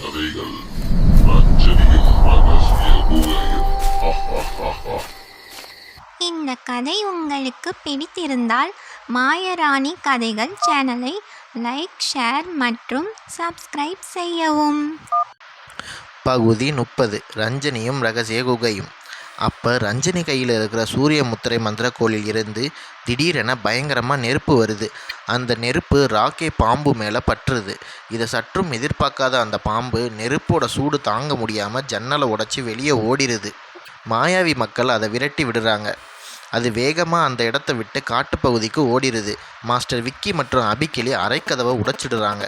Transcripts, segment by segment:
கதைகள். ரஞ்சனியும் இந்த கதை உங்களுக்கு பிடித்திருந்தால் மாயராணி கதைகள் சேனலை லைக் ஷேர் மற்றும் சப்ஸ்கிரைப் செய்யவும். பகுதி முப்பது. ரஞ்சனியும் ரகசிய குகையும். அப்போ ரஞ்சனி கையில் இருக்கிற சூரிய முத்திரை மந்திரக்கோளில் இருந்து திடீரென பயங்கரமாக நெருப்பு வருது. அந்த நெருப்பு ராக்கே பாம்பு மேலே பற்றுது இதை சற்றும் எதிர்பார்க்காத அந்த பாம்பு நெருப்போட சூடு தாங்க முடியாமல் ஜன்னலை உடைச்சி வெளியே ஓடிடுது மாயாவி மக்கள் அதை விரட்டி விடுறாங்க. அது வேகமாக அந்த இடத்த விட்டு காட்டுப்பகுதிக்கு ஓடிடுது மாஸ்டர் விக்கி மற்றும் அபிக்கிளி அரைக்கதவை உடைச்சிடுறாங்க.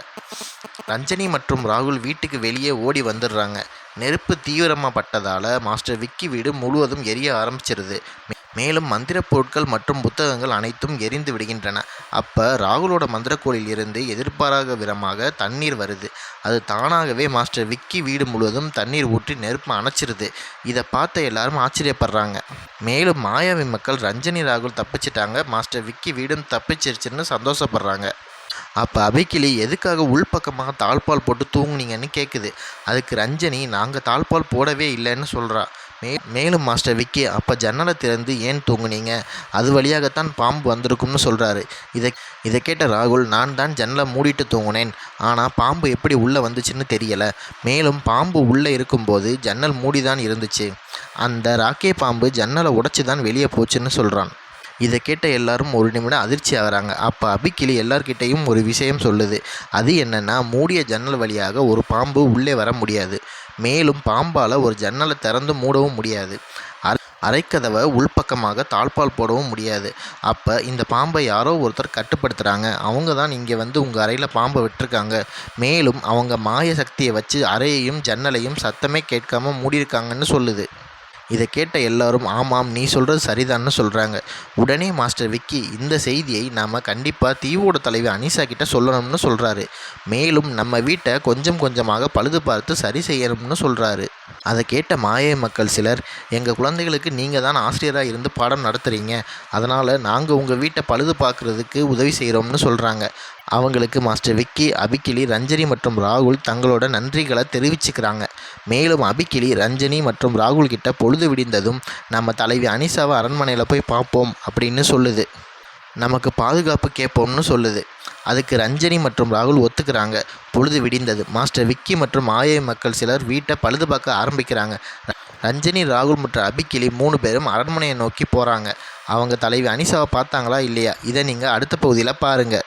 ரஞ்சனி மற்றும் ராகுல் வீட்டுக்கு வெளியே ஓடி வந்துடுறாங்க. நெருப்பு தீவிரமாக பட்டதால் மாஸ்டர் விக்கி வீடு முழுவதும் எரிய ஆரம்பிச்சிருது. மே- மேலும் மந்திரப் பொருட்கள் மற்றும் புத்தகங்கள் அனைத்தும் எரிந்து விடுகின்றன. அப்போ ராகுலோட மந்திரக்கோளில் இருந்து எதிர்பாராத விதமாக தண்ணீர் வருது. அது தானாகவே மாஸ்டர் விக்கி வீடு முழுவதும் தண்ணீர் ஊற்றி நெருப்பு அணைச்சிருது. இதை பார்த்த எல்லாரும் ஆச்சரியப்படுறாங்க. மேலும் மாயாவி மக்கள் ரஞ்சனி ராகுல் தப்பிச்சிட்டாங்க. மாஸ்டர் விக்கி வீடும் தப்பிச்சிருச்சுன்னு சந்தோஷப்படுறாங்க. அப்போ அபிக்கிளி எதுக்காக உள்பக்கமாக தாழ்பால் போட்டு தூங்குனீங்கன்னு கேட்குது அதுக்கு ரஞ்சனி நாங்கள் தாழ்பால் போடவே இல்லைன்னு சொல்கிறா மே மேலும் மாஸ்டர் விக்கி அப்போ ஜன்னலை திறந்து ஏன் தூங்குனீங்க? அது வழியாகத்தான் பாம்பு வந்திருக்கும்னு சொல்கிறாரு இதை இதை கேட்ட ராகுல் நான் தான் ஜன்னலை மூடிட்டு தூங்குனேன். ஆனால் பாம்பு எப்படி உள்ளே வந்துச்சுன்னு தெரியலை. மேலும் பாம்பு உள்ளே இருக்கும்போது ஜன்னல் மூடி தான் இருந்துச்சு. அந்த ராக்கே பாம்பு ஜன்னலை உடைச்சி தான் வெளியே போச்சுன்னு சொல்கிறான் இதை கேட்ட எல்லாரும் ஒரு நிமிடம் அதிர்ச்சி ஆகுறாங்க. அப்போ அபிக்கிளி எல்லார்கிட்டையும் ஒரு விஷயம் சொல்லுது. அது என்னென்னா மூடிய ஜன்னல் வழியாக ஒரு பாம்பு உள்ளே வர முடியாது. மேலும் பாம்பால் ஒரு ஜன்னலை திறந்து மூடவும் முடியாது. அரைக்கதவை உள்பக்கமாக தாழ்பால் போடவும் முடியாது. அப்போ இந்த பாம்பை யாரோ ஒருத்தர் கட்டுப்படுத்துகிறாங்க அவங்க தான் இங்கே வந்து உங்கள் அறையில் பாம்பை விட்டுருக்காங்க. மேலும் அவங்க மாய சக்தியை வச்சு அறையையும் ஜன்னலையும் சத்தமே கேட்காம மூடியிருக்காங்கன்னு சொல்லுது. இதை கேட்ட எல்லாரும் ஆமாம் நீ சொல்கிறது சரிதான்னு சொல்கிறாங்க உடனே மாஸ்டர் விக்கி இந்த செய்தியை நாம் கண்டிப்பாக தீவோட தலைவி அனிஷா கிட்ட சொல்லணும்னு சொல்கிறாரு மேலும் நம்ம வீட்டை கொஞ்சம் கொஞ்சமாக பழுது பார்த்து சரி செய்யணும்னு சொல்கிறாரு அதை கேட்ட மாயை மக்கள் சிலர் எங்கள் குழந்தைகளுக்கு நீங்கள் தான் ஆசிரியராக இருந்து பாடம் நடத்துகிறீங்க அதனால் நாங்கள் உங்கள் வீட்டை பழுது பார்க்குறதுக்கு உதவி செய்கிறோம்னு சொல்கிறாங்க அவங்களுக்கு மாஸ்டர் விக்கி அபிக்கிளி ரஞ்சனி மற்றும் ராகுல் தங்களோட நன்றிகளை தெரிவிச்சுக்கிறாங்க. மேலும் அபிக்கிளி ரஞ்சனி மற்றும் ராகுல் கிட்ட பொழுது விடிந்ததும் நம்ம தலைவி அனிஷாவை அரண்மனையில் போய் பார்ப்போம் அப்படின்னு சொல்லுது. நமக்கு பாதுகாப்பு கேட்போம்னு சொல்லுது. அதுக்கு ரஞ்சனி மற்றும் ராகுல் ஒத்துக்கிறாங்க. பொழுது விடிந்தது. மாஸ்டர் விக்கி மற்றும் ஆயை மக்கள் சிலர் வீட்டை பழுது பார்க்க ஆரம்பிக்கிறாங்க. ரஞ்சனி ராகுல் மற்றும் அபிக்கிளி மூணு பேரும் அரண்மனையை நோக்கி போகிறாங்க அவங்க தலைவி அனிஷாவை பார்த்தாங்களா இல்லையா? இதை நீங்கள் அடுத்த பகுதியில் பாருங்கள்